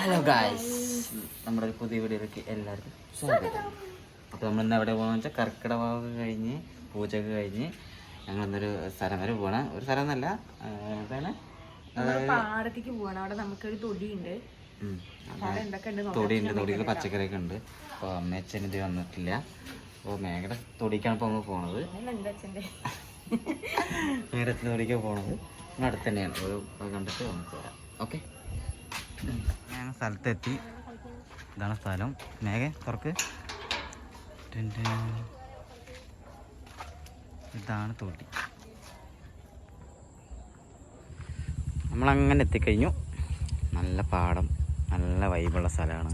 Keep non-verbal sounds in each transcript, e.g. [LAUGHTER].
Hello guys നമ്മുടെ ഒരു പുതിയ വീഡിയോയിലേക്ക് എല്ലാവർക്കും സ്വാഗതം. അപ്പോൾ നമ്മൾ ഇന്ന് എവിടെ പോകണമെന്ന് വെച്ചാൽ കർക്കിടക കഴിഞ്ഞ് പൂജയൊക്കെ കഴിഞ്ഞ് ഞങ്ങൾ ഇന്നൊരു സ്ഥലം വരെ പോകണം ഒരു സ്ഥലം എന്നല്ല നമ്മൾ പാടത്തേക്ക് പോകണം അവിടെ നമുക്കൊരു തൊടിയുണ്ട്. തൊടിയുണ്ട് തൊടിയിൽ പച്ചക്കറിയൊക്കെ ഉണ്ട്. അപ്പോൾ അമ്മയച്ഛൻ ഇത് വന്നിട്ടില്ല. അപ്പോൾ മേഘയുടെ തൊടിക്കാണ് ഇപ്പോൾ നമ്മൾ പോണത്. മേഘത്തിന് തൊടിക്കാൻ മേഘയുടെ തൊടിക്ക് പോണത്. അടുത്തന്നെയാണ് അടുത്ത് തന്നെയാണ്. ഒരു കണ്ടിട്ട് നമുക്ക് വരാം. ഓക്കെ? ഞാൻ സ്ഥലത്തെത്തി. ഇതാണ് സ്ഥലം. മേഘ തുറക്ക്. ഇതാണ് തോട്ടി. നമ്മളങ്ങനെ എത്തിക്കഴിഞ്ഞു. നല്ല പാടം നല്ല വൈബുള്ള സ്ഥലമാണ്.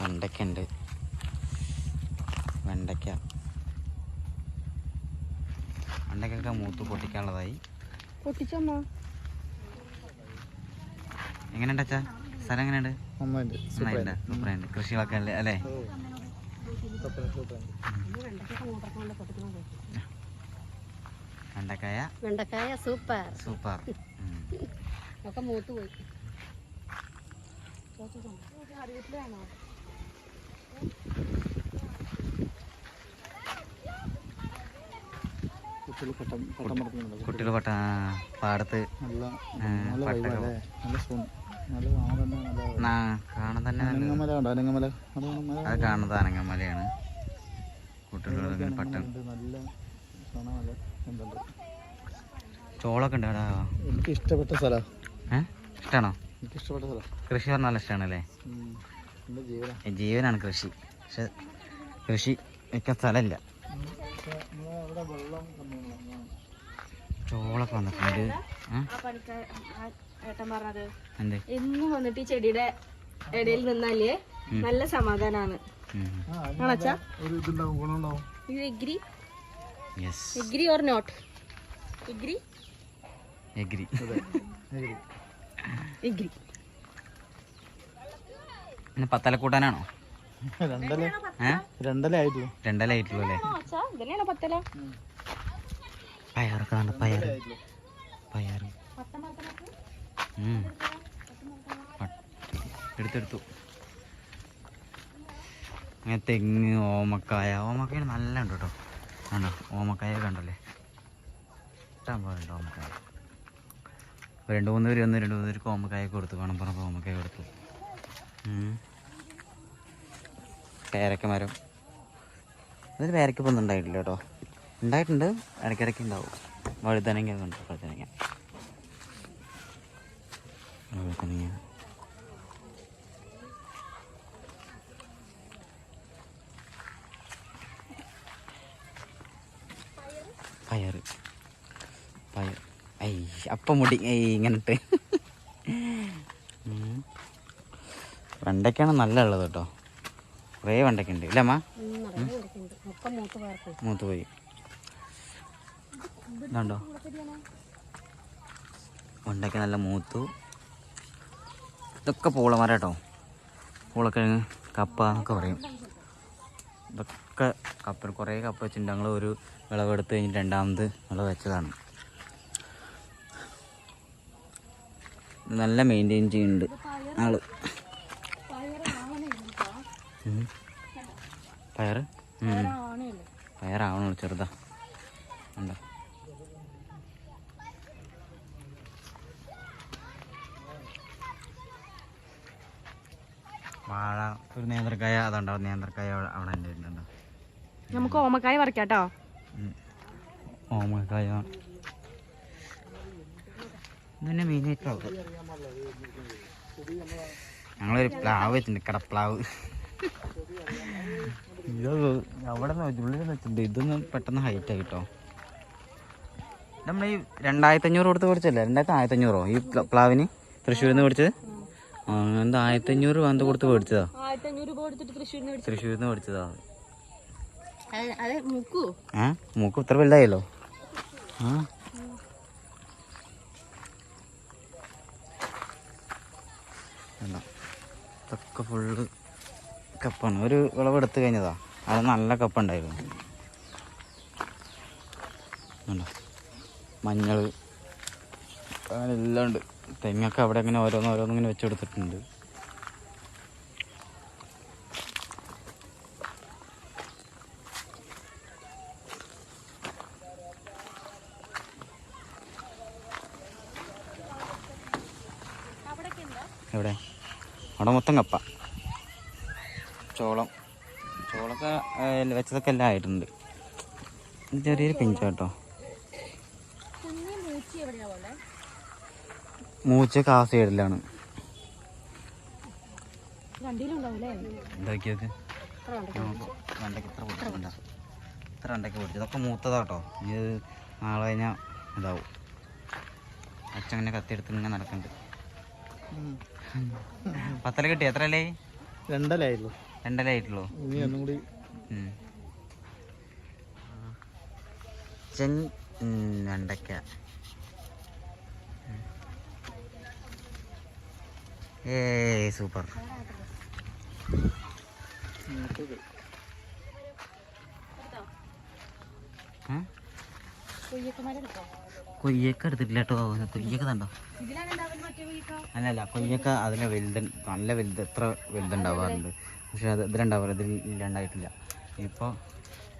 വെണ്ടയ്ക്ക. ഉണ്ട് വെണ്ടയ്ക്ക വെണ്ടയ്ക്കൊക്കെ മൂത്ത് പൊട്ടിക്കാനുള്ളതായി. പൊട്ടിച്ചമ്മ എങ്ങനെയുണ്ട് അച്ഛാ? സ്ഥലം എങ്ങനെയുണ്ട്? നന്നായിട്ട് നന്നായിട്ടുണ്ട് സൂപ്പറായിട്ടുണ്ട്. കൃഷികളൊക്കെ അല്ലേ? അല്ലേ വെണ്ടക്കായ? വെണ്ടക്കായ സൂപ്പർ. സൂപ്പർ. ഒക്കെ മൂത്ത് പോയി. കുട്ടികൾ പട്ടം പാടത്ത്. നല്ല നല്ല കാണാൻ തന്നെ അത് കാണുന്നത് അനങ്ങമലയാണ്. കുട്ടികളുടെ പട്ടം. ചോളൊക്കെ ഉണ്ട് എനിക്ക് ഇഷ്ടപ്പെട്ട സ്ഥലം. ഇഷ്ടമാണോ ഇഷ്ടപ്പെട്ട സ്ഥലം. കൃഷി പറഞ്ഞാൽ നല്ല ഇഷ്ടമാണല്ലേ ജീവനാണ് കൃഷി. പക്ഷെ കൃഷി മിക്ക സ്ഥലമില്ല. അവിടെ വെള്ളം കമ്മിയാണ് ചോളൊക്കെ വന്നിട്ടുണ്ട്. ഏട്ടൻ പറഞ്ഞത്. എന്നും വന്നിട്ട് ഈ ചെടിയുടെ ഇടയിൽ നിന്നാലേ നല്ല സമാധാനാണ്. Agree? Yes agree or not agree? Agree. Agree. പിന്നെ രണ്ടല ആയിട്ടുള്ളൂ. രണ്ടല ആയിട്ടുള്ളൂ അല്ലേ? പയറൊക്കെ പയർ പയർ എടുത്തെടുത്തു. അങ്ങനെ തെങ്ങ് ഓമക്കായ. ഓമക്കായ നല്ല ഉണ്ട് കേട്ടോ. ആണോ ഓമക്കായ കണ്ടല്ലേ? ഇഷ്ടം പോലെ ഓമക്കായ. രണ്ടു മൂന്ന് പേര് വന്ന് രണ്ട് മൂന്ന് പേർക്ക് ഓമക്കായ കൊടുത്തു. വേണം പറഞ്ഞപ്പോൾ ഓമക്കായ കൊടുത്തു. പേരക്ക മരം. അതിൽ പേരക്ക ഇപ്പം ഒന്നും ഉണ്ടായിട്ടില്ല കേട്ടോ. ഉണ്ടായിട്ടുണ്ട്. ഇടയ്ക്കിടയ്ക്ക് ഉണ്ടാവും. വഴുതനങ്ങ ഉണ്ട്. വഴുതനങ്ങ. വഴുതനങ്ങ പയർ പയർ ഐ അപ്പം മുടി. ഇങ്ങനത്തെ. വെണ്ടയ്ക്കാണ് നല്ല ഉള്ളത് കേട്ടോ. കുറേ വെണ്ടയ്ക്ക ഉണ്ട് ഇല്ല അമ്മ? ഒക്കെ മൂത്ത് പേർക്ക് മൂത്ത് പോയി ഇതുണ്ടോ? വെണ്ടയ്ക്ക നല്ല മൂത്തു. ഇതൊക്കെ പൂളമരം കേട്ടോ പൂളക്കിഴങ്ങ് കപ്പ എന്നൊക്കെ പറയും. ഇതൊക്കെ കപ്പ കുറേ കപ്പ വെച്ചിട്ടുണ്ട്. ഞങ്ങൾ ഒരു വിളവെടുത്ത് കഴിഞ്ഞിട്ട് രണ്ടാമത് വിളവ് വെച്ചതാണ്. നല്ല മെയിന്റെയിൻ ചെയ്യുന്നുണ്ട് ആൾ. പയർ പയറാവണോ ചെറുതാ. ഉണ്ടോ ഒരു നേന്ത്രക്കായ അതുണ്ടോ നേന്ത്രക്കായ അവിടെ- അവിടെ ഉണ്ട് വരുന്നുണ്ടോ നമുക്ക് ഓമക്കായ പറിക്കാട്ടോ. ഓമക്കായ. ഇതന്നെ മെയിനായിട്ടുള്ളത് ഞങ്ങളൊരു പ്ലാവ് വെച്ചിട്ടുണ്ട് കടപ്ലാവ്. ഇത് അവിടെ ഉള്ളിൽ വെച്ചിട്ടുണ്ട്. ഇതൊന്നും പെട്ടെന്ന് ഹൈറ്റ് ആയിട്ടോ നമ്മൾ ഈ രണ്ടായിരത്തി അഞ്ഞൂറ് കൊടുത്ത് മേടിച്ചല്ലേ രണ്ടായിരത്തി ആയിരത്തി അഞ്ഞൂറോ ഈ പ്ല- പ്ലാവിന്? തൃശ്ശൂരിൽ നിന്ന് മേടിച്ചത് ആ എന്താ ആയിരത്തി അഞ്ഞൂറ് രൂപ എന്താ കൊടുത്ത് മേടിച്ചതാ ആയിരത്തി അഞ്ഞൂറ് രൂപ കൊടുത്തിട്ട് തൃശ്ശൂരിൽ നിന്ന് തൃശ്ശൂരിൽ നിന്ന് മേടിച്ചതാ. അതെ മുക്കു. ഏ? മൂക്ക് ഇത്ര വലുതായല്ലോ? ആ. കണ്ടോ? ഇതൊക്കെ ഫുള്ള് കപ്പാണ് ഒരു വിളവെടുത്ത് കഴിഞ്ഞതാ. അത് നല്ല കപ്പ ഉണ്ടായിരുന്നു. കണ്ടോ? മഞ്ഞൾ അങ്ങനെ എല്ലാം ഉണ്ട്. തെങ്ങൊക്കെ അവിടെ ഇങ്ങനെ ഓരോന്ന് ഓരോന്ന് ഇങ്ങനെ വെച്ചെടുത്തിട്ടുണ്ട് എവിടെ അവിടെ മൊത്തം കപ്പ. ചോളം. ചോളൊക്കെ വെച്ചതൊക്കെ എല്ലാം ആയിട്ടുണ്ട്. ചെറിയൊരു പിഞ്ച് കേട്ടോ. മൂച്ച ആ സൈഡിലാണ്. എന്താക്കിയത്? രണ്ടൊക്കെ ഇത്ര പൊടിച്ചിട്ടുണ്ടോ ഇത്ര രണ്ടൊക്കെ പൊടിച്ചു? ഇതൊക്കെ മൂത്തതാട്ടോ ഇനി ഇത് നാളെ കഴിഞ്ഞാൽ ഇതാവും. അച്ഛൻ ഇങ്ങനെ കത്തിയെടുത്ത് ഇങ്ങനെ നടക്കുന്നുണ്ട് പത്തല കിട്ടി. എത്ര അല്ലേ രണ്ടലായിട്ടുള്ളൂ. രണ്ടലായിട്ടുള്ളൂ ഇനി ഒന്നും കൂടി. ചെൻ ഉം, വെണ്ടയ്ക്ക. ഏ സൂപ്പർ. മൂത്തത്. കൊയ്യൊക്കെ എടുത്തിട്ടില്ല കേട്ടോ. കൊയ്യൊക്കെ കണ്ടോ? അല്ലല്ല കൊയ്യൊക്കെ അതിന് വലുത് നല്ല വലുത് എത്ര വലുതുണ്ടാവാറുണ്ട് പക്ഷെ അത് ഇതിലുണ്ടാവാറ് ഇതിൽ ഇല്ലാണ്ടായിട്ടില്ല. ഇപ്പോൾ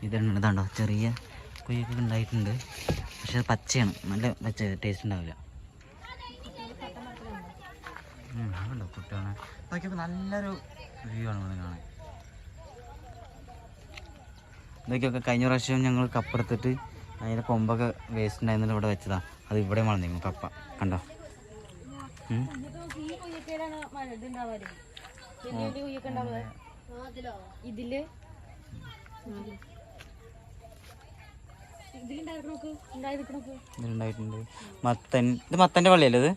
ഇതുണ്ട് ചെറിയ കൊയ്യൊക്കെ ഉണ്ടായിട്ടുണ്ട്. പക്ഷെ അത് പച്ചയാണ് നല്ല പച്ച ടേസ്റ്റ് ഉണ്ടാവില്ല. ഉം, അതുണ്ടോ കുട്ടിയാണ് നോക്കിയപ്പോൾ നല്ലൊരു വ്യൂ ആണ് കാണാൻ. ഇതൊക്കെയൊക്കെ കഴിഞ്ഞ പ്രാവശ്യം ഞങ്ങൾ കപ്പെടുത്തിട്ട് അതിന്റെ കൊമ്പൊക്കെ വേസ്റ്റ് ഉണ്ടായിരുന്നു ഇവിടെ വെച്ചതാ. അത് ഇവിടെ വളർന്നിരുന്നു കപ്പ കണ്ടോ? ഇതിൽ? ഇതിലുണ്ടായിട്ടുണ്ട്. മത്തൻ. ഇത് മത്തന്റെ വള്ളിയല്ലേ ഇത്?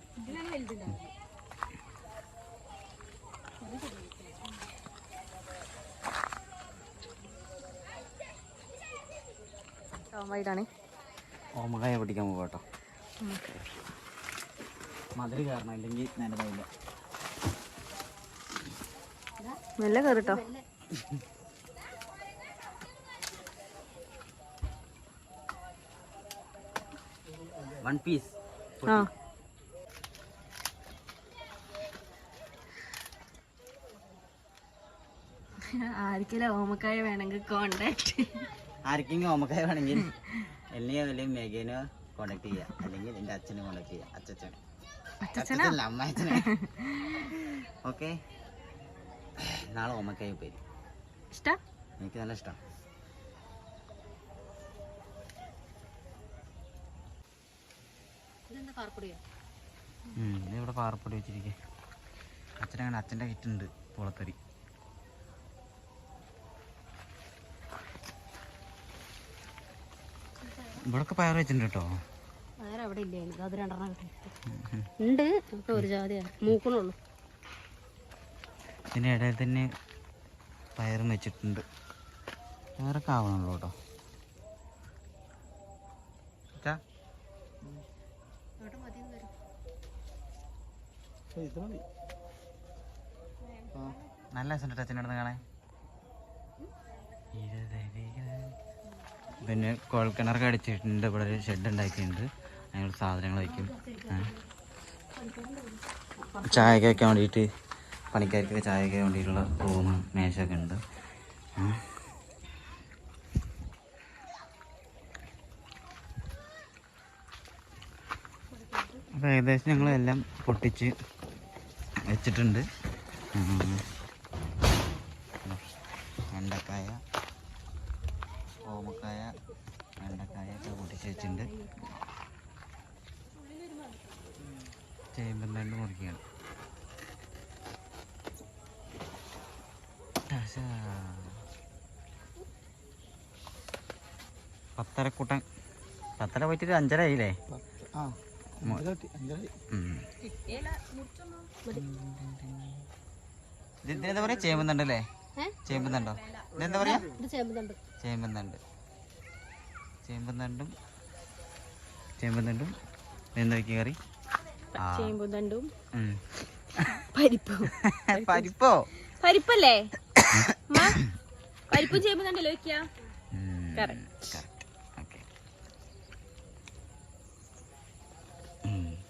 വൈഡാണ്. ഓമകായ പിടിക്കാൻ പോകട്ടോ മധുര കാരണം അല്ലെങ്കിൽ നല്ലതാവില്ല നല്ല കയറിട്ടോ വൺ പീസ് ആ. ആർക്കെങ്കിലും ഓമക്കായ വേണമെങ്കിൽ കോണ്ടാക്ട് ആർക്കെങ്കിലും ഓമക്കായ വേണമെങ്കിൽ. എന്നെയോ അല്ലെങ്കിൽ മേഘേനോ കോണ്ടാക്ട് ചെയ്യുക അല്ലെങ്കിൽ എന്റെ അച്ഛനെ കോണ്ടാക്ട് ചെയ്യുക അച്ഛൻ അച്ഛനാ അച്ഛനല്ല അമ്മ അച്ഛനെ ഓക്കെ. നാളെ ഓമക്കായ പേര് ഇഷ്ടം? എനിക്ക് നല്ല ഇഷ്ടം. ഇവിടെ പാറപ്പൊടി വെച്ചിരിക്കേ അച്ഛനങ്ങനെ അച്ഛന്റെ കിറ്റുണ്ട് പുളക്കറി ഇവിടൊക്കെ പയർ വെച്ചിട്ടുണ്ട് കേട്ടോ വേറെ അവിടെ ഇല്ല അത് രണ്ടെണ്ണം ഉണ്ട്. ഒക്കെ ഒരു ജാതിയാണ് മൂക്കണുള്ളൂ. ഇതിന്റെ ഇടയിൽ തന്നെ പയറും വെച്ചിട്ടുണ്ട്. പയറൊക്കെ ആവണുള്ളൂ കേട്ടോ നല്ല രസമുണ്ട് അച്ഛന്റെ അടുത്ത് കാണാൻ. പിന്നെ കുഴൽക്കിണറൊക്കെ അടിച്ചിട്ടുണ്ട്. ഇവിടെ ഒരു ഷെഡ് ഉണ്ടാക്കിയിട്ടുണ്ട്. അതിനുള്ള സാധനങ്ങൾ വയ്ക്കും. ചായക്കൊക്കെ വേണ്ടിയിട്ട് പണിക്കാർക്കൊക്കെ ചായയൊക്കെ വേണ്ടിയിട്ടുള്ള റൂം മേശയൊക്കെ ഉണ്ട്. അപ്പം ഏകദേശം ഞങ്ങളെല്ലാം പൊട്ടിച്ച് വെച്ചിട്ടുണ്ട്. വെണ്ടക്കായ. ഓമക്കായ വെണ്ടക്കായ ഒക്കെ പൊട്ടിച്ച് വെച്ചിട്ടുണ്ട്. ചേമ്പൻ തണ്ട് മുറിക്കുകയാണ്. പത്തരക്കൂട്ടം പത്തരക്കൂട്ടൻ പത്തര പോയിട്ട് ഒരു അഞ്ചര ആയില്ലേ? ഇതെന്താ പറയാ? ചേമ്പുന്നുണ്ടല്ലേ ചേമ്പുന്നുണ്ടോ ഇതെന്താ പറയാ? ചേമ്പന്തണ്ട്. ചേമ്പന്തണ്ടും ചേമ്പന്തണ്ടും എന്താ കറി. ചേമ്പന്തണ്ടും പരിപ്പോ. [LAUGHS] പരിപ്പോ? പരിപ്പല്ലേ? പരിപ്പും ചേമ്പുതണ്ടല്ലോ വെക്കാ?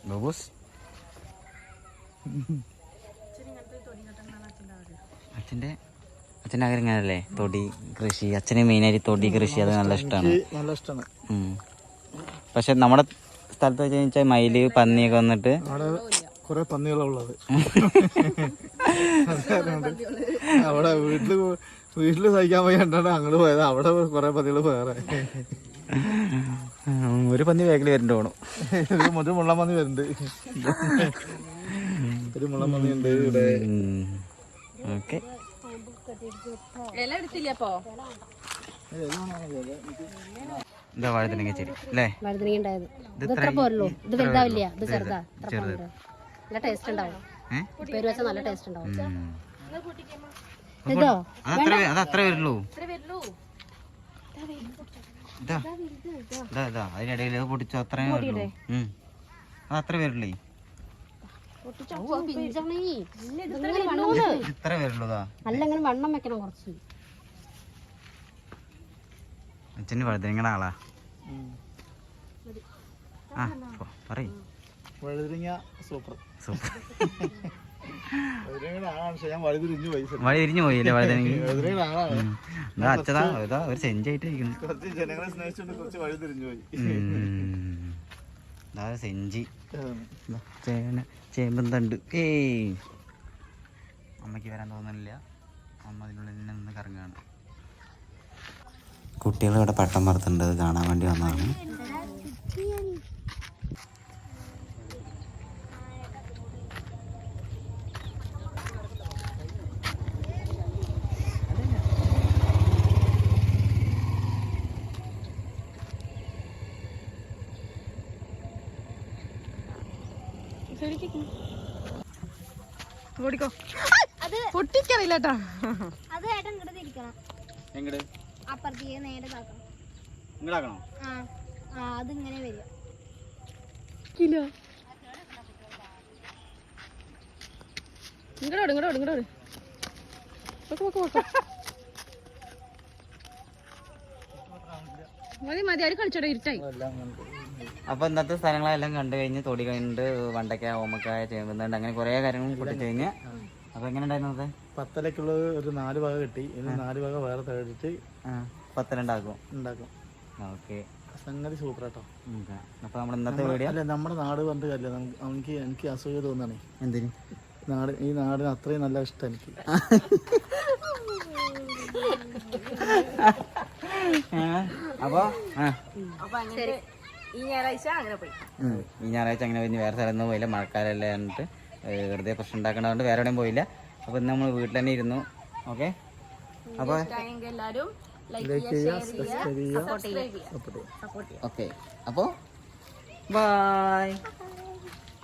ബബൂസ്? അച്ഛന്റെ അച്ഛന്റെ ആഗ്രഹം അല്ലേ തൊടി കൃഷി. അച്ഛന് മെയിനായിട്ട് തൊടി കൃഷി അത് നല്ല ഇഷ്ടമാണ് നല്ല ഇഷ്ടമാണ് പക്ഷെ നമ്മുടെ സ്ഥലത്ത് വെച്ച് കഴിഞ്ഞാൽ മയിൽ പന്നിയൊക്കെ വന്നിട്ട് കുറെ പന്നികളുള്ളത് ഉള്ളത്. അവിടെ വീട്ടിൽ വീട്ടിൽ സഹിക്കാൻ വയ്യാണ്ടാണ് അങ്ങോട്ട് പോയത്. അവിടെ കുറെ പന്നികൾ വേറെ. ഒരു പന്നി വേഗം വരുന്നുണ്ട് പോണം. ഒരു ഒരു മുള്ളം പന്നി വരുന്നുണ്ട് ഒരു മുള്ള പന്നി ഉണ്ട് ഇവിടെ. ഓക്കെ. ഇല എടുത്തില്ല അപ്പൊ? ഇതാ വാഴത്തിനൊക്കെ ശരി അല്ലേ? വഴുതനങ്ങ ഉണ്ടായത് ഇത് ഇത് പോരല്ലോ? ഇത് വലുതാവില്ല? ഇത് ചെറുതാ? നല്ല ടേസ്റ്റ് ഉണ്ടാവും. ഏ? പേര് വെച്ചാൽ നല്ല ടേസ്റ്റ് ഉണ്ടാവും. ഇതോ? വരുള്ളൂ വരുള്ളൂ. ഇതാ. ഇതാ അതിനിടയിൽ പൊടിച്ചോ പൊട്ടിച്ചു അത്രയും വരുള്ളൂ. അത് അത്ര പിഞ്ചണേ ഇത്ര വരുള്ളൂ ഇതാ നല്ല ഇങ്ങനെ വണ്ണം. വെക്കണം കുറച്ച്. അച്ഛന് വഴുതനങ്ങളുടെ ആളാ. ആ പറയ്. വഴുതിരിങ്ങ സൂപ്പർ. സൂപ്പർ. വഴുതിരിഞ്ഞു പോയി പോയില്ലേ വഴുതനങ്ങ? [LAUGHS] ഇതാ അച്ഛതാ ഇതാ ഒരു സെഞ്ചായിട്ട് ഇരിക്കുന്നു കുറച്ച് ജനങ്ങളെ സ്നേഹിച്ചുകൊണ്ട് കുറച്ച് വഴുതിരിഞ്ഞു പോയി. സെഞ്ചി. ഏ തണ്ട് അമ്മയ്ക്ക് വരാൻ തോന്നുന്നില്ല. അമ്മ അതിനുള്ളിൽ തന്നെ നിന്ന് കറങ്ങുകയാണ്. കുട്ടികൾ ഇവിടെ പട്ടം പറത്തുണ്ട് അത് കാണാൻ വേണ്ടി വന്നതാണ്. ഓടിക്കോ പൊട്ടിക്കറിയില്ല കേട്ടോ. അത് ഏട്ടൻ ഇങ്ങോട്ട് തിരിക്കണം. എങ്ങട്? അപ്പുറത്തേക്ക് നേരെ താക്കണം ഇങ്ങടാക്കണോ? ആ ആ അതിങ്ങനെ വരിക. കിലോ? ഇങ്ങോട്ട് ഇങ്ങോട്ട് ഇങ്ങോട്ട്. മതി മതി അവർ കളിച്ചോടെ ഇരുട്ടായി. അപ്പൊ ഇന്നത്തെ സ്ഥലങ്ങളെല്ലാം കണ്ടു കഴിഞ്ഞ് തൊടി കഴിഞ്ഞിട്ട് വണ്ടക്ക ഓമക്കായ ചേമ്പുന്നുണ്ട് അങ്ങനെ കുറെ കാര്യങ്ങൾ കൂട്ടി കഴിഞ്ഞ്. അപ്പൊ എങ്ങനെ ഉണ്ടായിരുന്നത് പത്തലക്കുള്ളത് ഒരു നാല് ഭാഗം കിട്ടി. ഇനി നാല് ഭാഗം വേറെ തേടിട്ട് പത്തിരണ്ടാക്കും. ഉണ്ടാക്കും. ഓക്കെ. സംഗതി സൂപ്പർ കേട്ടോ അപ്പൊ നമ്മുടെ ഇന്നത്തെ വീഡിയോ? അല്ല നമ്മുടെ നാട് പറഞ്ഞിട്ട് കാര്യമില്ല. നമുക്ക് എനിക്ക് എനിക്ക് അസൂയ തോന്നണേ എന്തിന്? നാട് ഈ നാടിന് അത്രയും നല്ല ഇഷ്ടം എനിക്ക്. അപ്പൊ ആ. ഈ ഞായറാഴ്ച അങ്ങനെ പോയി. ഉം. ഈ ഞായറാഴ്ച അങ്ങനെ കഴിഞ്ഞ് വേറെ സ്ഥലമൊന്നും പോയില്ല. മഴക്കാലല്ലേ എന്നിട്ട് വെറുതെ പ്രശ്നം ഉണ്ടാക്കണതുകൊണ്ട് വേറെ എവിടെയും പോയില്ല. അപ്പൊ ഇന്ന് നമ്മൾ വീട്ടിൽ തന്നെ ഇരുന്നു. ഓക്കെ? അപ്പൊ എല്ലാവരും ലൈക്ക് ചെയ്യുക സബ്സ്ക്രൈബ് ചെയ്യുക സപ്പോർട്ട് ചെയ്യുക. ഓക്കെ അപ്പോ ബൈ